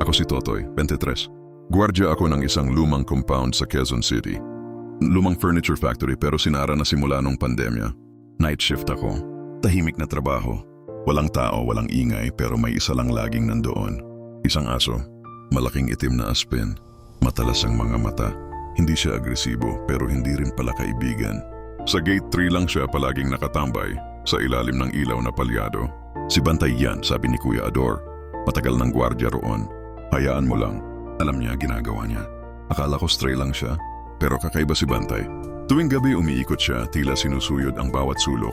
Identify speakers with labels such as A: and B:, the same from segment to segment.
A: Ako si Totoy, 23. Guardia ako ng isang lumang compound sa Quezon City. Lumang furniture factory pero sinara na simula nung pandemya. Night shift ako. Tahimik na trabaho. Walang tao, walang ingay pero may isa lang laging nandoon. Isang aso. Malaking itim na aspin. Matalas ang mga mata. Hindi siya agresibo pero hindi rin pala kaibigan. Sa gate 3 lang siya palaging nakatambay sa ilalim ng ilaw na palyado. Si Bantay yan, sabi ni Kuya Ador. Matagal ng gwardya roon. Hayaan mo lang. Alam niya ginagawa niya. Akala ko stray lang siya, pero kakaiba si Bantay. Tuwing gabi umiikot siya, tila sinusuyod ang bawat sulok.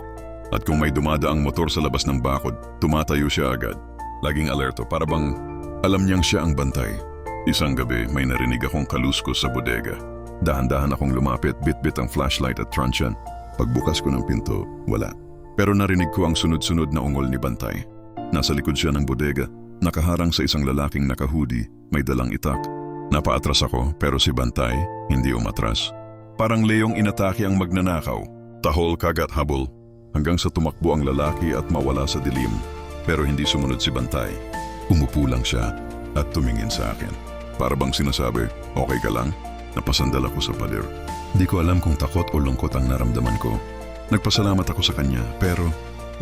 A: At kung may dumadaang motor sa labas ng bakod, tumatayo siya agad. Laging alerto para bang alam niyang siya ang bantay. Isang gabi may narinig akong kaluskos sa bodega. Dahan-dahan akong lumapit, bit-bit ang flashlight at truncheon. Pagbukas ko ng pinto, wala. Pero narinig ko ang sunod-sunod na ungol ni Bantay. Nasa likod siya ng bodega, nakaharang sa isang lalaking nakahudi, may dalang itak. Napaatras ako pero si Bantay hindi umatras. Parang leong inatake ang magnanakaw. Tahol kagat habol hanggang sa tumakbo ang lalaki at mawala sa dilim. Pero hindi sumunod si Bantay. Umupo lang siya at tumingin sa akin. Para bang sinasabi, okay ka lang? Napasandal ako sa pader. Di ko alam kung takot o lungkot ang naramdaman ko. Nagpasalamat ako sa kanya pero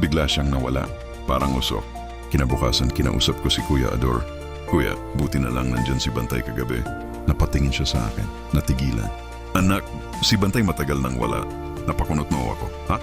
A: bigla siyang nawala. Parang usok. Kinabukasan kinausap ko si Kuya Ador. Kuya, buti na lang nandyan si Bantay kagabi. Napatingin siya sa akin. Natigilan. Anak, si Bantay matagal nang wala. Napakunot mo ako. Ha?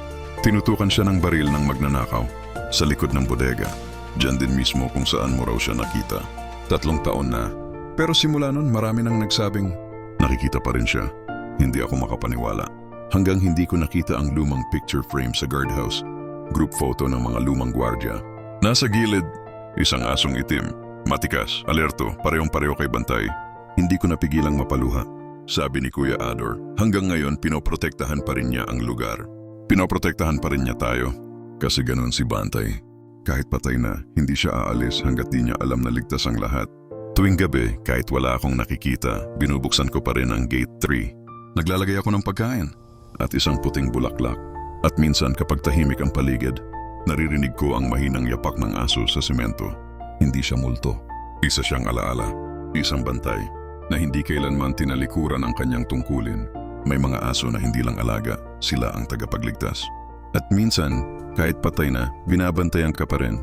A: Tinutukan siya ng baril ng magnanakaw. Sa likod ng bodega. Diyan din mismo kung saan mo raw siya nakita. Tatlong taon na. Pero simula nun marami nang nagsabing nakikita pa rin siya. Hindi ako makapaniwala. Hanggang hindi ko nakita ang lumang picture frame sa guardhouse. Group photo ng mga lumang gwardya. Nasa gilid, isang asong itim. Matikas, alerto, parehong-pareho kay Bantay. Hindi ko napigilang mapaluha. Sabi ni Kuya Ador, hanggang ngayon pinoprotektahan pa rin niya ang lugar. Pinoprotektahan pa rin niya tayo. Kasi ganun si Bantay. Kahit patay na, hindi siya aalis hanggat di niya alam na ligtas ang lahat. Tuwing gabi, kahit wala akong nakikita, binubuksan ko pa rin ang gate 3. Naglalagay ako ng pagkain at isang puting bulaklak. At minsan kapag tahimik ang paligid, naririnig ko ang mahinang yapak ng aso sa semento. Hindi siya multo. Isa siyang alaala. Isang bantay na hindi kailanman tinalikuran ang kanyang tungkulin. May mga aso na hindi lang alaga, sila ang tagapagligtas. At minsan, kahit patay na, binabantayan ka pa rin